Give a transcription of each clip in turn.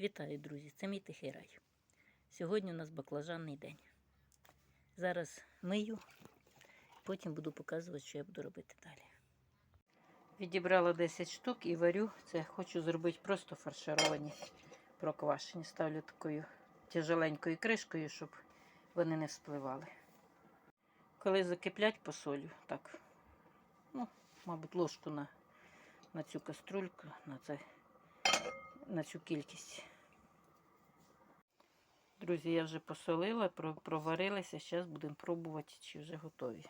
Вітаю, друзі! Це мій тихий рай. Сьогодні у нас баклажанний день. Зараз мию, потім буду показувати, що я буду робити далі. Відібрала 10 штук і варю. Це хочу зробити просто фаршировані проквашені. Ставлю такою тяжеленькою кришкою, щоб вони не вспливали. Коли закиплять, посолю. Так, ну, мабуть, ложку на, на цю каструльку, на це на цю кількість. Друзі, я вже посолила, про- проварилися. Зараз будемо пробувати, чи вже готові.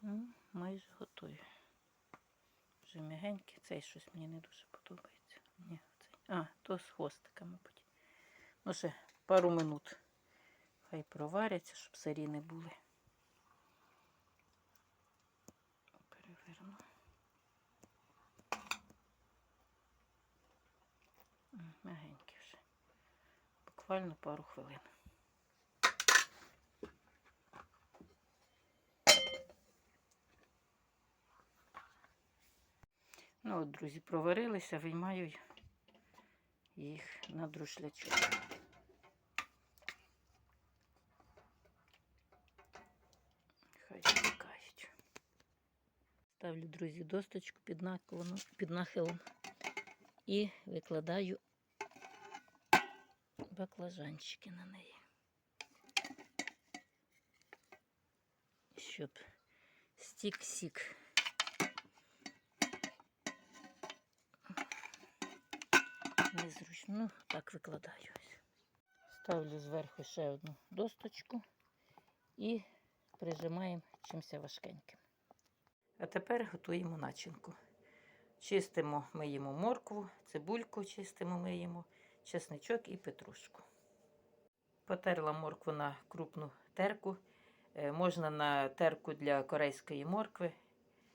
Ну, майже готові. Вже м'ягенькі. Цей щось мені не дуже подобається. Ні, цей. А, то з хвостика, мабуть. Ну, ще пару минут. Хай проваряться, щоб сирі не були. Мягенькі вже. Буквально пару хвилин. Ну от, друзі, проварилися, виймаю їх на друшлячок. Хай чекають. Ставлю, друзі, досточку під нахилом, під нахилом і викладаю баклажанчики на неї. Щоб стік сік. Незручно, ну, так викладаю. Ставлю зверху ще одну досточку і прижимаємо чимось важкеньким. А тепер готуємо начинку. Чистимо, миємо моркву, цибульку чистимо, миємо, чесничок і петрушку. Потерла моркву на крупну терку. Е, Можна на терку для корейської моркви.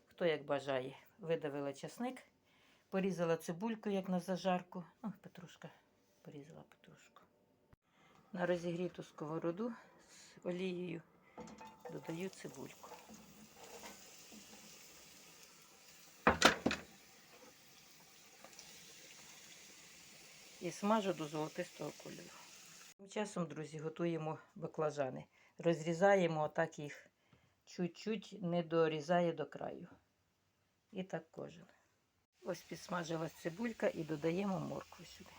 Хто як бажає. Видавила чесник, порізала цибульку, як на зажарку. Ну, петрушка, порізала петрушку. На розігріту сковороду з олією додаю цибульку. І смажу до золотистого кольору. Тим часом, друзі, готуємо баклажани. Розрізаємо отак їх чуть-чуть не дорізає до краю. І так кожен. Ось підсмажилась цибулька і додаємо моркву сюди.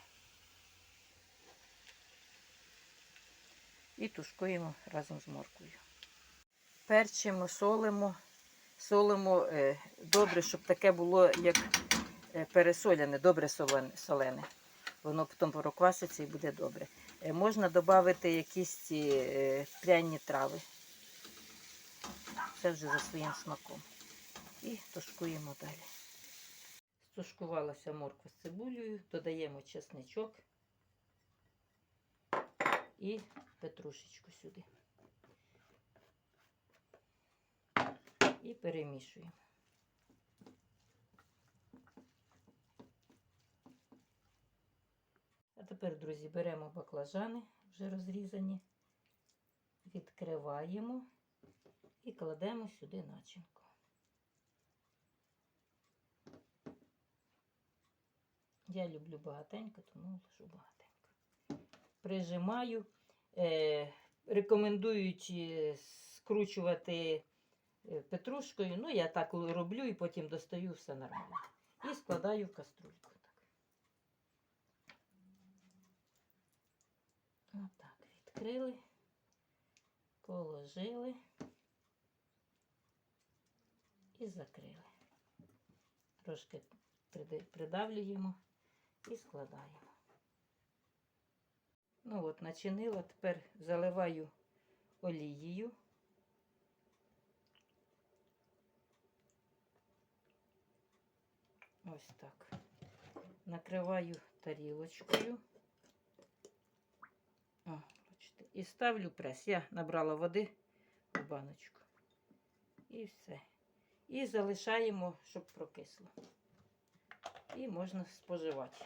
І тушкуємо разом з морквою. Перчимо, солимо, солимо е, добре, щоб таке було, як е, пересоляне, добре солене. Воно потім прокваситься і буде добре. Е, Можна додати якісь е, пряні трави. Це вже за своїм смаком. І тушкуємо далі. Стушкувалася морква з цибулею, додаємо чесничок і петрушечку сюди. І перемішуємо. А тепер, друзі, беремо баклажани, вже розрізані, відкриваємо і кладемо сюди начинку. Я люблю багатенько, тому ложу багатенько. Прижимаю. Е, рекомендують скручувати е, петрушкою. Ну, я так роблю і потім достаю все нормально. І складаю в каструльку. Так. Отак, відкрили, положили і закрили. Трошки придавлюємо і складаємо. Ну от, начинила, тепер заливаю олією. Ось так. Накриваю тарілочкою. О, бачите. І ставлю прес. Я набрала води в баночку. І все. І залишаємо, щоб прокисло. І можна споживати.